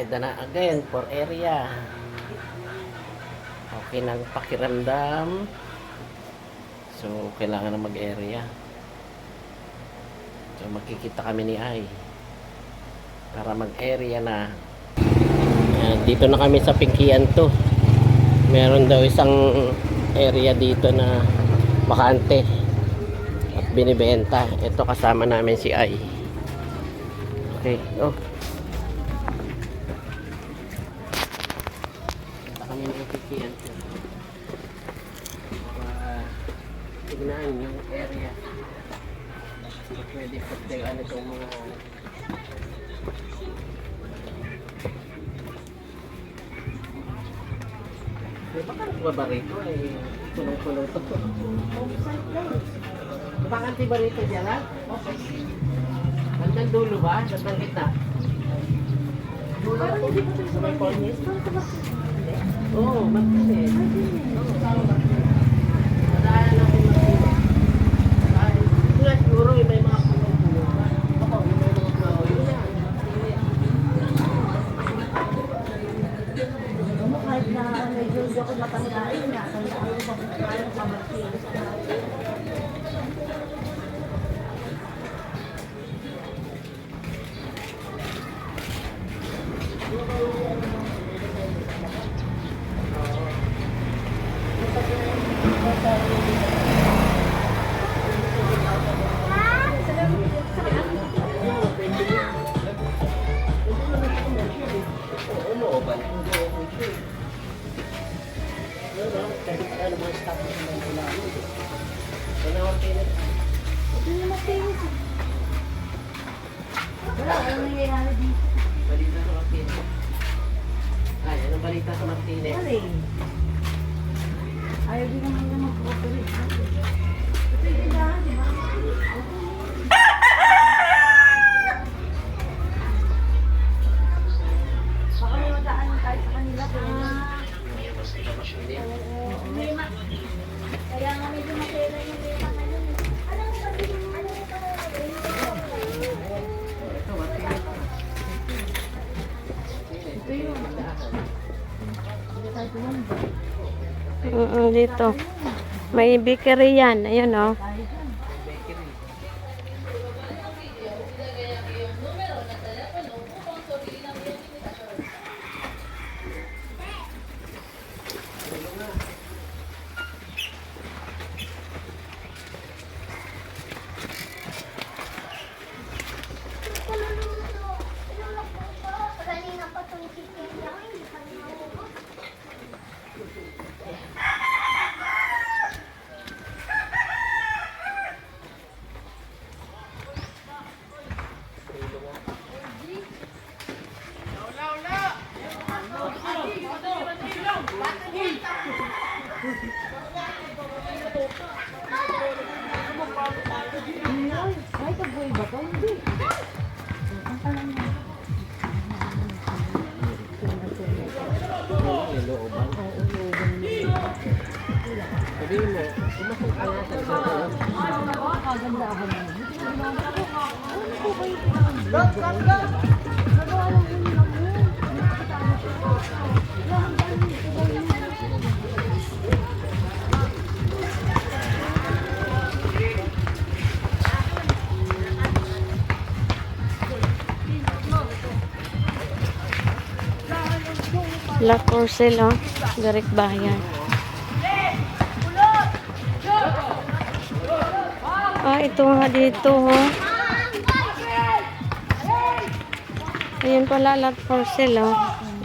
Eda na again for area. Okay ng pakiramdam. So, kailangan na mag-area. So, magkikita kami ni Ay. Para mag-area na. Dito na kami sa Pinkian to. Meron daw isang area dito na bakante at binibenta. Ito kasama namin si Ay. Okay, oh. Punta kami ng Pinkian to. Para tignan yung area. So, pwede pagtagaan itong mga Di ba kang baba rito ay punong-puno to? Bakante ba rito dyan ha? Hanggang dulo ba? Hanggang kita? Dulo Parang hindi pa ito sa Martinez. Oo, oh, Oo, looban. Ano, kahit ano mga staff na mga ginamit. Ano, Martinez? Hindi na Martinez. eh. Wala, anong nangyayari dito? Balita sa Martinez. Ay, anong balita sa? Ano eh? Ayaw din naman na mag-cooperate. Mm, dito. May bakery yan. Ayun, oh. Sabihin mo, pumasok ka nga sa loob. Kaganda ako na. Po kayo pinag-vlog? Nagawa lang yun. La Corcel, oh. Direct bayan. Ah, ito nga dito, oh. Ayan pala, La Corcel, oh.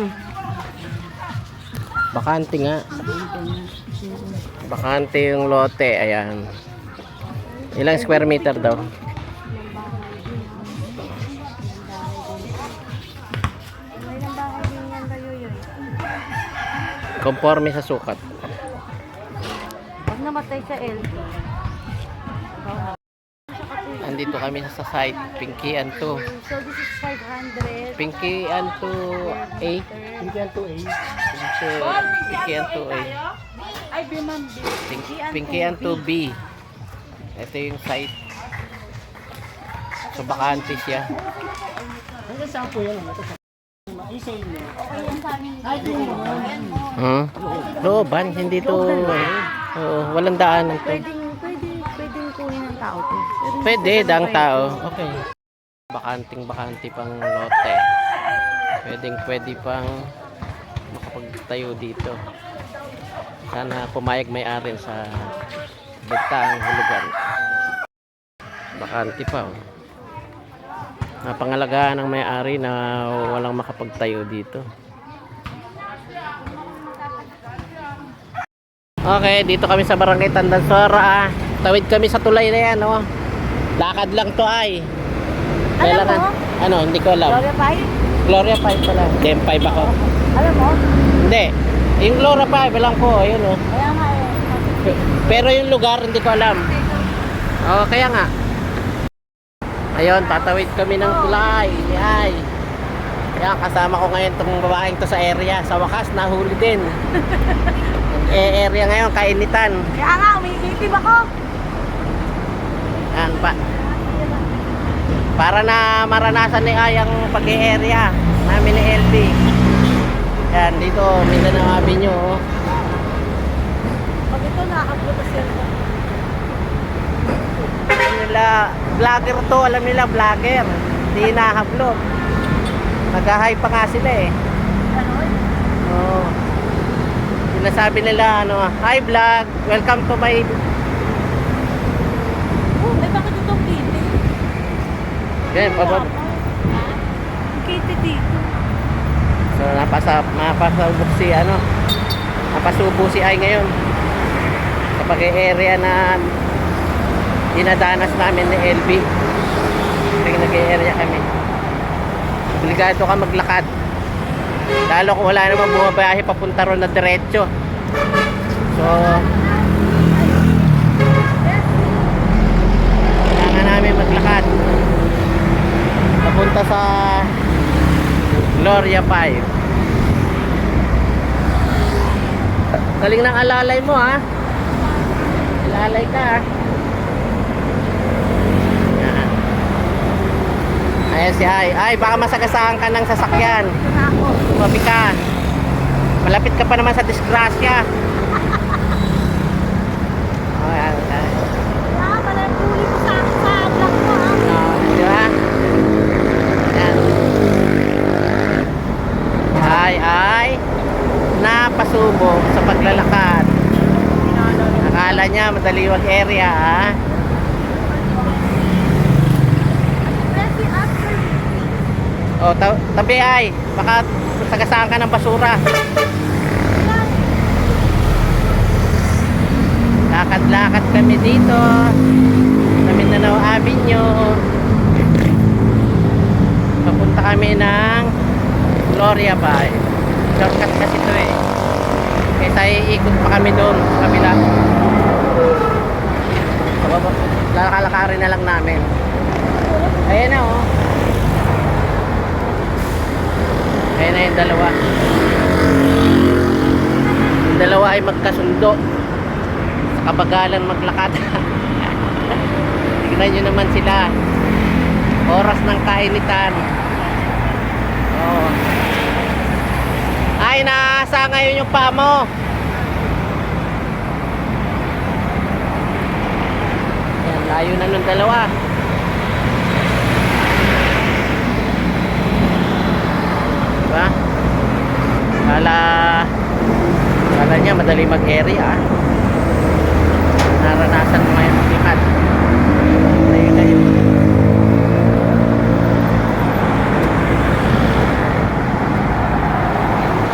Mm. Bakante nga. Bakante yung lote, ayan. Ilang square meter daw? Conforme sa sukat. Pag namatay sa LD. Andito kami sa site, Pinky and 2. So, this is 500. Pinky and 2A. Pinky and 2A. Pinky and 2A. Ay, Biman, Pinky, Pinky and 2B. Ito yung site. So, bakante siya. Hanggang saan po yan? Okay yan sa amin. Hmm? Looban, hindi to... Oo, walang. Pwedeng, pwede, pwedeng kunin ng tao to. Pero Pwede, daang tao. Okay. Bakanting bakanti pang lote. Pwedeng pwede pang makapagtayo dito. Sana pumayag may-ari sa betaang hulugan. Bakanti pa. Oh. Napangalagaan ng may-ari na walang makapagtayo dito. Okay, dito kami sa Barangay Tandansora. Tawid kami sa tulay na yan, oh. Lakad lang to ay. Alam Kailangan- mo? Ano, hindi ko alam. Gloria Pai? Gloria 5 pala. Dem 5 ako. Alam mo? Hindi. Yung Gloria 5 lang po, ayun oh. Kaya nga eh. Pe- Pero yung lugar hindi ko alam. Oo, kaya nga. Ayun, tatawid kami ng tulay. Ay. Yan, kasama ko ngayon tong babaeng to sa area. Sa wakas, nahuli din. eh, area ngayon, kainitan. Kaya nga, umiitim ako. Yan, pa. Para na maranasan ni Ayang pag-area namin ni LB. Yan, dito, Mindanao Avenue. oh. Pag ito, nakakabutas yan. Alam nila, vlogger to, alam nila, vlogger. Hindi nahablog. Nag-hype pa nga sila eh. Ano? Oo. Sinasabi nila, ano, Hi vlog, welcome to my... Oh, may bakit itong kiti? Yan, pabab. Kiti dito. So, napasa, napasubok si, ano, napasubo si Ay ngayon. Sa pag-area na dinadanas namin ni LB. Kasi nag-area kami. Obligado ka maglakad. Lalo kung wala namang bumabayahe papunta ron na diretso. So, kailangan namin maglakad. Papunta sa Gloria 5. Galing ng alalay mo ha. Alalay ka ha. Yan. Ayan si Ay. Ay, baka masagasaan ka ng sasakyan. Tumabi ka. Malapit ka pa naman sa disgrasya. Oh, ayan, ayan. Kaya pala yung huli mo sa akin sa vlog mo ha. Oh, di ba? Ayan. Ay, ay. Napasubo sa paglalakad. Akala niya madaliwag area ha. O, ta- tabi ay. Baka sagasaan ka ng basura. Lakad-lakad kami dito. Sa Mindanao Avenue. Papunta kami ng Gloria Bay. Shortcut kasi ito eh. Kaysa iikot pa kami doon sa kabila. Lalakarin na lang namin. Ayan na oh. Ayan na yung dalawa. Yung dalawa ay magkasundo. Sa kabagalan maglakad. Tignan nyo naman sila. Oras ng kainitan. Oh. Ay, nasa ngayon yung paa mo. Yan, layo na nung dalawa. Diba? Kala Kala niya madali mag-area ah. Naranasan mo ngayon maglakad Layo na yun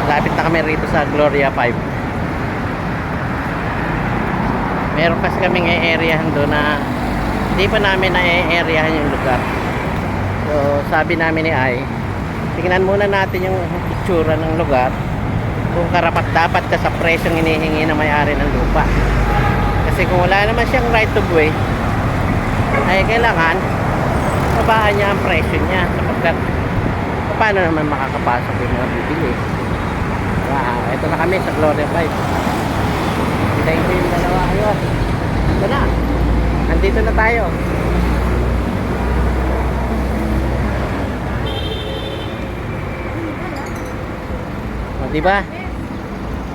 Lapit na kami rito sa Gloria 5 Meron kasi kaming e-areahan doon na Hindi pa namin na-e-areahan yung lugar. So sabi namin ni Ay tingnan muna natin yung itsura ng lugar. Kung karapat dapat ka sa presyong hinihingi ng may-ari ng lupa. Kasi kung wala naman siyang right of way ay kailangan babaan niya ang presyo niya. Sapagkat paano naman makakapasok yung mga bibili? Wow, ito na kami sa Gloria 5 hintayin ko yung dalawa. Ayun ito na nandito na tayo di ba?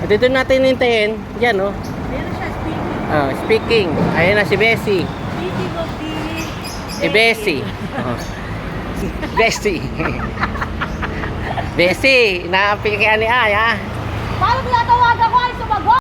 At dito natin hintayin. Yan, oh. Ayan na siya, speaking. Ah, speaking. Ayan na si Bessie. Speaking of the... Si Bessie. Oh. Bessie. Bessie, naapil kaya ni Ay, ha? Paano tinatawagan ko?